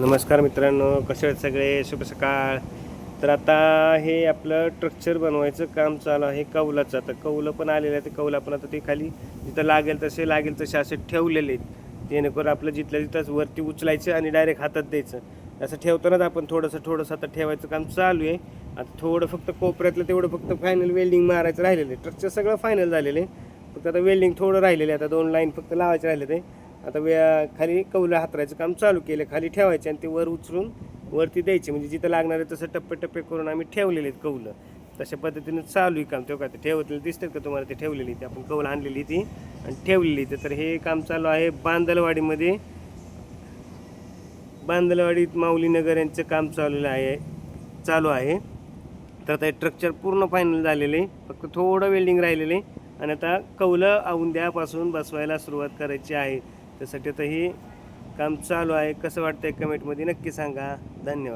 नमस्कार मित्रांनो कसे आहेत सगळे? शुभ सकाळ. तर आता हे आपलं स्ट्रक्चर बनवायचं काम चालू आहे कौलाचं. आता कौलं पण आलेलं आहे ते कौलं पण आता ते खाली जिथं लागेल तसे लागेल तसे असे ठेवलेले आहेत. जेणेकरून आपलं जिथल्या तिथंच वरती उचलायचं आणि डायरेक्ट हातात द्यायचं. असं ठेवतानाच आपण थोडंसं थोडंसं आता ठेवायचं काम चालू आहे. आता थोडं फक्त कोपऱ्यातलं तेवढं फक्त फायनल वेल्डिंग मारायचं राहिलेलं आहे. स्ट्रक्चर सगळं फायनल झालेलं आहे. फक्त आता वेल्डिंग थोडं राहिलेलं आहे. आता दोन लाईन फक्त लावायचे राहिले ते आता वे खाली कौलं हातरायचं काम चालू केलं खाली ठेवायचे आणि ते वर उचलून वरती द्यायचे. म्हणजे जिथं लागणार आहे तसं टप्पे टप्पे करून आम्ही ठेवलेले आहेत कौलं. तशा पद्धतीने चालू आहे काम. तो का ते ठेवलेलं दिसतात का तुम्हाला? ते ठेवलेली ती आपण कौल आणलेली ती आणि ठेवलेली ते तर हे काम चालू आहे बांदलवाडीमध्ये. बांदलवाडीत माऊली नगर यांचं काम चालू आहे चालू आहे. तर आता हे स्ट्रक्चर पूर्ण फायनल झालेले. आहे फक्त थोडं वेल्डिंग राहिलेलं. आहे आणि आता कौलं औंध्यापासून बसवायला सुरुवात करायची आहे. त्यासाठी आता ही काम चालू आहे. कसं वाटतंय कमेंटमध्ये नक्की सांगा. धन्यवाद.